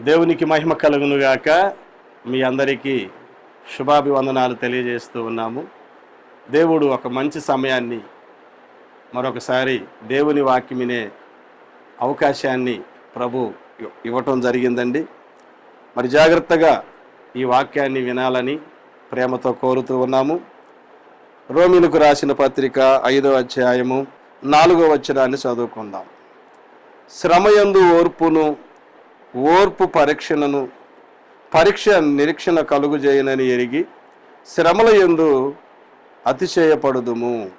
దేవునికి మహిమ కలుగునుగాక మీ అందరికీ శుభాభివందనాలు తెలియజేస్తూ ఉన్నాము. దేవుడు ఒక మంచి సమయాన్ని మరొకసారి దేవుని వాక్యమినే అవకాశాన్ని ప్రభు ఇవ్వటం జరిగిందండి. మరి జాగ్రత్తగా ఈ వాక్యాన్ని వినాలని ప్రేమతో కోరుతూ ఉన్నాము. రోమిలకు రాసిన పత్రిక ఐదో అధ్యాయము నాలుగో వచనాన్ని చదువుకుందాం. శ్రమయందు ఓర్పును ఓర్పు పరీక్షణను పరీక్ష నిరీక్షణ కలుగుజేయనని ఎరిగి శ్రమల ఎందు అతిశయపడుదుము.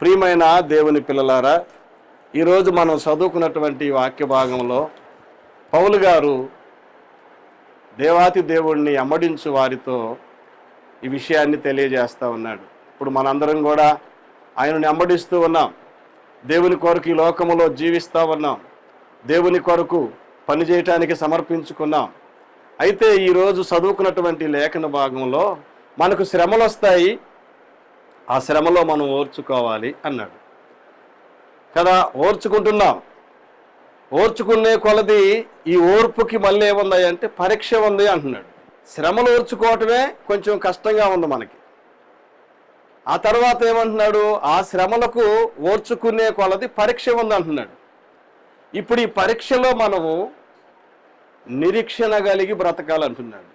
ప్రియమైన దేవుని పిల్లలారా ఈరోజు మనం చదువుకున్నటువంటి వాక్య భాగంలో పౌలు గారు దేవాతి దేవుణ్ణి అమ్మడించు వారితో ఈ విషయాన్ని తెలియజేస్తూ ఉన్నాడు. ఇప్పుడు మనందరం కూడా ఆయనని అమ్మడిస్తూ ఉన్నాం. దేవుని కొరకు ఈ లోకములో జీవిస్తూ ఉన్నాం. దేవుని కొరకు పనిచేయటానికి సమర్పించుకున్నాం. అయితే ఈరోజు చదువుకున్నటువంటి లేఖన భాగంలో మనకు శ్రమలు వస్తాయి. ఆ శ్రమలో మనం ఓర్చుకోవాలి అన్నాడు. కదా ఓర్చుకుంటున్నాం. ఓర్చుకునే కొలది ఈ ఓర్పుకి మళ్ళీ ఏముంది అంటే పరీక్ష ఉంది అంటున్నాడు. శ్రమలు ఓర్చుకోవటమే కొంచెం కష్టంగా ఉంది మనకి. ఆ తర్వాత ఏమంటున్నాడు? ఆ శ్రమలకు ఓర్చుకునే కొలది పరీక్ష ఉంది అంటున్నాడు. ఇప్పుడు ఈ పరీక్షలో మనము నిరీక్షణ కలిగి బ్రతకాలంటున్నాడు.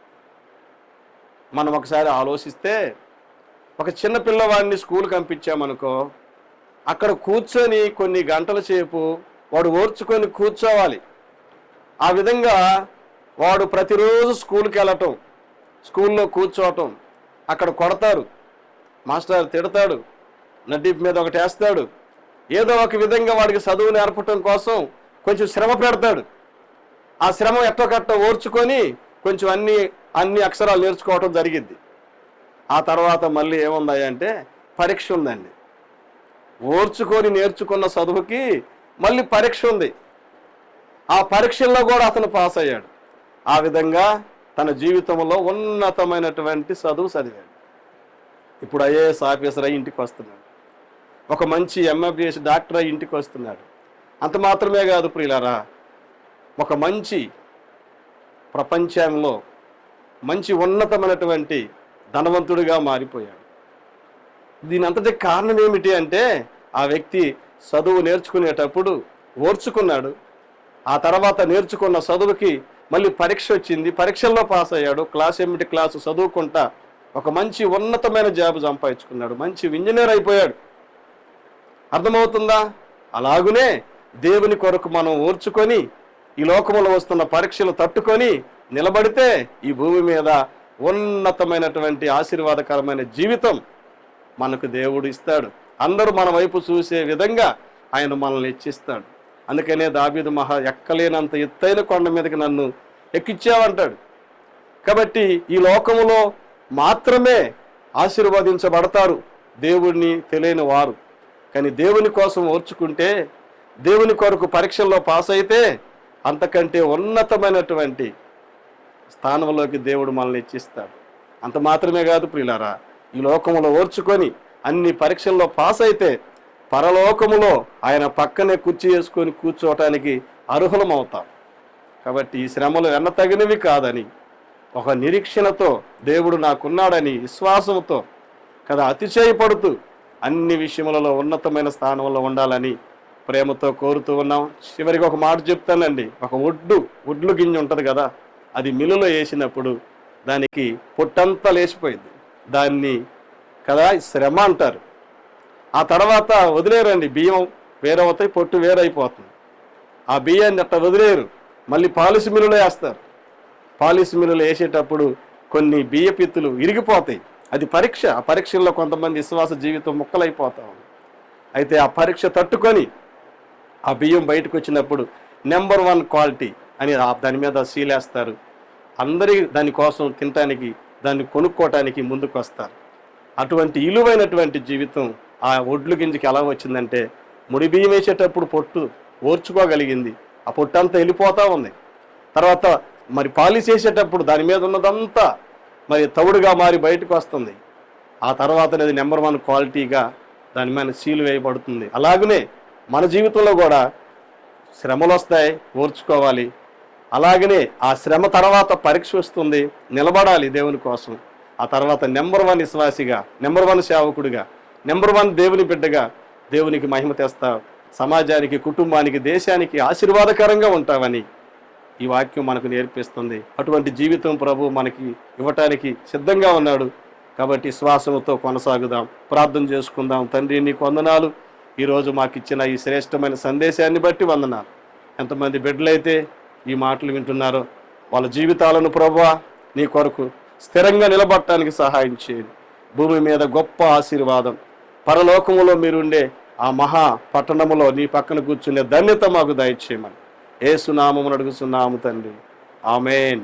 మనం ఒకసారి ఆలోచిస్తే ఒక చిన్న పిల్లవాడిని స్కూల్కి పంపించామనుకో అక్కడ కూర్చొని కొన్ని గంటల సేపు వాడు ఓర్చుకొని కూర్చోవాలి. ఆ విధంగా వాడు ప్రతిరోజు స్కూల్కి వెళ్ళటం స్కూల్లో కూర్చోవటం అక్కడ కొడతారు. మాస్టర్ తిడతాడు నడ్డీప్ మీద ఒకటి వేస్తాడు ఏదో ఒక విధంగా వాడికి చదువు నేర్పటం కోసం కొంచెం శ్రమ పెడతాడు. ఆ శ్రమ ఎట్టకట్ట ఓర్చుకొని కొంచెం అన్ని అన్ని అక్షరాలు నేర్చుకోవటం జరిగింది. ఆ తర్వాత మళ్ళీ ఏముంది అంటే పరీక్ష ఉందండి. ఓర్చుకొని నేర్చుకున్న చదువుకి మళ్ళీ పరీక్ష ఉంది. ఆ పరీక్షల్లో కూడా అతను పాస్ అయ్యాడు ఆ విధంగా తన జీవితంలో ఉన్నతమైనటువంటి చదువు చదివాడు. ఇప్పుడు ఐఏఎస్ ఆఫీసర్ అయి ఇంటికి వస్తున్నాడు. ఒక మంచి ఎంఎఫ్ఎస్ డాక్టర్ అయి ఇంటికి వస్తున్నాడు. అంత మాత్రమే కాదు ప్రియులారా ఒక మంచి ప్రపంచంలో మంచి ఉన్నతమైనటువంటి ధనవంతుడిగా మారిపోయాడు. దీని అంతటి కారణం ఏమిటి అంటే ఆ వ్యక్తి చదువు నేర్చుకునేటప్పుడు ఓర్చుకున్నాడు. ఆ తర్వాత నేర్చుకున్న చదువుకి మళ్ళీ పరీక్ష వచ్చింది. పరీక్షల్లో పాస్ అయ్యాడు. క్లాస్ ఏమిటి? క్లాసు చదువుకుంటా ఒక మంచి ఉన్నతమైన జాబ్ సంపాదించుకున్నాడు. మంచి ఇంజనీర్ అయిపోయాడు. అర్థమవుతుందా? అలాగునే దేవుని కొరకు మనం ఓర్చుకొని ఈ లోకములో వస్తున్న పరీక్షలు తట్టుకొని నిలబడితే ఈ భూమి మీద ఉన్నతమైనటువంటి ఆశీర్వాదకరమైన జీవితం మనకు దేవుడు ఇస్తాడు. అందరూ మన వైపు చూసే విధంగా ఆయన మనల్ని హెచ్చిస్తాడు అందుకనే దాబీదు మహా ఎక్కలేనంత ఎత్తైన కొండ మీదకి నన్ను ఎక్కిచ్చావంటాడు. కాబట్టి ఈ లోకములో మాత్రమే ఆశీర్వదించబడతారు దేవుణ్ణి తెలియని వారు. కానీ దేవుని కోసం ఓర్చుకుంటే దేవుని కొరకు పరీక్షల్లో పాస్ అయితే అంతకంటే ఉన్నతమైనటువంటి స్థానంలోకి దేవుడు మనల్ని ఇచ్చిస్తాడు. అంత మాత్రమే కాదు ప్రియులారా ఈ లోకంలో ఓర్చుకొని అన్ని పరీక్షల్లో పాస్ అయితే పరలోకములో ఆయన పక్కనే కుర్చీ వేసుకొని కూర్చోవటానికి అర్హులమవుతాం. కాబట్టి ఈ శ్రమలు ఎన్న తగినవి కాదని ఒక నిరీక్షణతో దేవుడు నాకున్నాడని విశ్వాసంతో కదా అతిశయపడుతూ అన్ని విషయములలో ఉన్నతమైన స్థానంలో ఉండాలని ప్రేమతో కోరుతూ ఉన్నాం. చివరికి ఒక మాట చెప్తానండి. ఒక ఒడ్డు ఒడ్లు గింజ ఉంటుంది కదా అది మిల్లులో వేసినప్పుడు దానికి పొట్టంతా లేచిపోయింది. దాన్ని కదా శ్రమ అంటారు. ఆ తర్వాత వదిలేరండి బియ్యం వేరవుతాయి పొట్టు వేరైపోతుంది. ఆ బియ్యాన్ని అట్ట వదిలేరు. మళ్ళీ పాలిసి మిల్లులో వేస్తారు. పాలిసి మిల్లులో వేసేటప్పుడు కొన్ని బియ్య పిత్తులు ఇరిగిపోతాయి. అది పరీక్ష. ఆ పరీక్షల్లో కొంతమంది విశ్వాస జీవితం ముక్కలైపోతా. ఉంది అయితే ఆ పరీక్ష తట్టుకొని ఆ బియ్యం బయటకు వచ్చినప్పుడు నెంబర్ వన్ క్వాలిటీ అని ఆ దాని మీద సీలేస్తారు అందరి దానికోసం తినటానికి దాన్ని కొనుక్కోవటానికి ముందుకు వస్తారు అటువంటి ఇలువైనటువంటి జీవితం ఆ ఒడ్లు గింజకి ఎలా వచ్చిందంటే ముడి బియ్యం వేసేటప్పుడు పొట్టు ఓర్చుకోగలిగింది. ఆ పొట్టు అంతా వెళ్ళిపోతూ ఉంది. తర్వాత మరి పాలిష్ చేసేటప్పుడు దాని మీద ఉన్నదంతా మరి తవుడుగా మారి బయటకు వస్తుంది. ఆ తర్వాత అనేది నెంబర్ వన్ క్వాలిటీగా దాని మీద సీలు వేయబడుతుంది. అలాగనే మన జీవితంలో కూడా శ్రమలు వస్తాయి ఓర్చుకోవాలి. అలాగనే ఆ శ్రమ తర్వాత పరీక్ష వస్తుంది నిలబడాలి దేవుని కోసం. ఆ తర్వాత నెంబర్ వన్ విశ్వాసిగా నెంబర్ వన్ సేవకుడిగా నెంబర్ వన్ దేవుని బిడ్డగా దేవునికి మహిమ తెస్తావు సమాజానికి కుటుంబానికి దేశానికి ఆశీర్వాదకరంగా ఉంటావని ఈ వాక్యం మనకు నేర్పిస్తుంది. అటువంటి జీవితం ప్రభు మనకి ఇవ్వటానికి సిద్ధంగా ఉన్నాడు. కాబట్టి శ్వాసముతో కొనసాగుదాం ప్రార్థన చేసుకుందాం. తండ్రి నీకు వందనాలు. ఈరోజు మాకు ఇచ్చిన ఈ శ్రేష్టమైన సందేశాన్ని బట్టి వందనాలు. ఎంతమంది బిడ్డలైతే ఈ మాటలు వింటున్నారో వాళ్ళ జీవితాలను ప్రభా నీ కొరకు స్థిరంగా నిలబడటానికి సహాయం చేయండి. భూమి మీద గొప్ప ఆశీర్వాదం. పరలోకములో మీరుండే ఆ మహా పట్టణములో నీ పక్కన కూర్చునే ధన్యత మాకు దయచేయమని. ఏసునామమును అడుగుతున్నాము తండ్రి. ఆమెన్.